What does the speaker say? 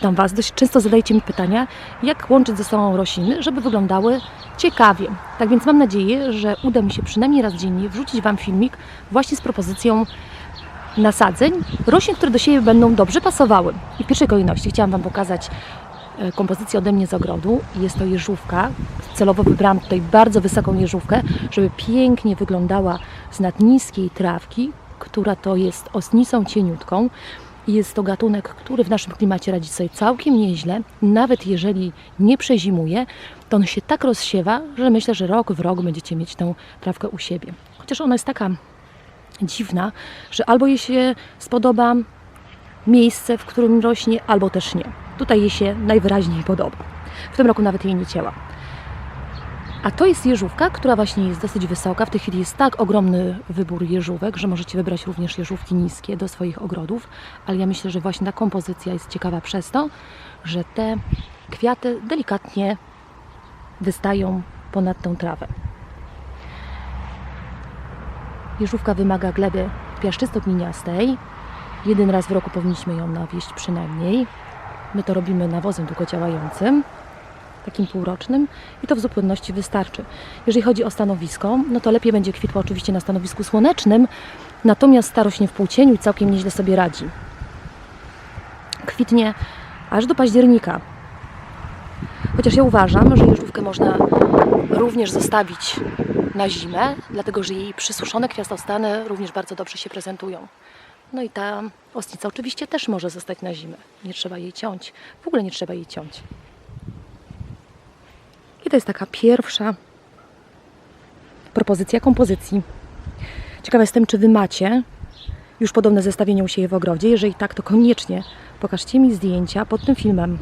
Witam Was. Dość często zadajecie mi pytania, jak łączyć ze sobą rośliny, żeby wyglądały ciekawie. Tak więc mam nadzieję, że uda mi się przynajmniej raz dziennie wrzucić Wam filmik właśnie z propozycją nasadzeń, roślin, które do siebie będą dobrze pasowały. I w pierwszej kolejności chciałam Wam pokazać e, kompozycję ode mnie z ogrodu. Jest to jeżówka. Celowo wybrałam tutaj bardzo wysoką jeżówkę, żeby pięknie wyglądała z nad niskiej trawki, która to jest osnicą cieniutką. Jest to gatunek, który w naszym klimacie radzi sobie całkiem nieźle. Nawet jeżeli nie przezimuje, to on się tak rozsiewa, że myślę, że rok w rok będziecie mieć tą trawkę u siebie. Chociaż ona jest taka dziwna, że albo jej się spodoba miejsce, w którym rośnie, albo też nie. Tutaj jej się najwyraźniej podoba. W tym roku nawet jej nie cięła. A to jest jeżówka, która właśnie jest dosyć wysoka. W tej chwili jest tak ogromny wybór jeżówek, że możecie wybrać również jeżówki niskie do swoich ogrodów. Ale ja myślę, że właśnie ta kompozycja jest ciekawa przez to, że te kwiaty delikatnie wystają ponad tą trawę. Jeżówka wymaga gleby piaszczysto-gliniastej. Jeden raz w roku powinniśmy ją nawieść przynajmniej. My to robimy nawozem długodziałającym, takim półrocznym i to w zupełności wystarczy. Jeżeli chodzi o stanowisko, no to lepiej będzie kwitła oczywiście na stanowisku słonecznym, natomiast ta rośnie w półcieniu całkiem nieźle sobie radzi. Kwitnie aż do października. Chociaż ja uważam, że jeżówkę można również zostawić na zimę, dlatego że jej przysuszone kwiatostany również bardzo dobrze się prezentują. No i ta ostnica oczywiście też może zostać na zimę. Nie trzeba jej ciąć. W ogóle nie trzeba jej ciąć. To jest taka pierwsza propozycja kompozycji. Ciekawa jestem, czy Wy macie już podobne zestawienie u siebie w ogrodzie. Jeżeli tak, to koniecznie pokażcie mi zdjęcia pod tym filmem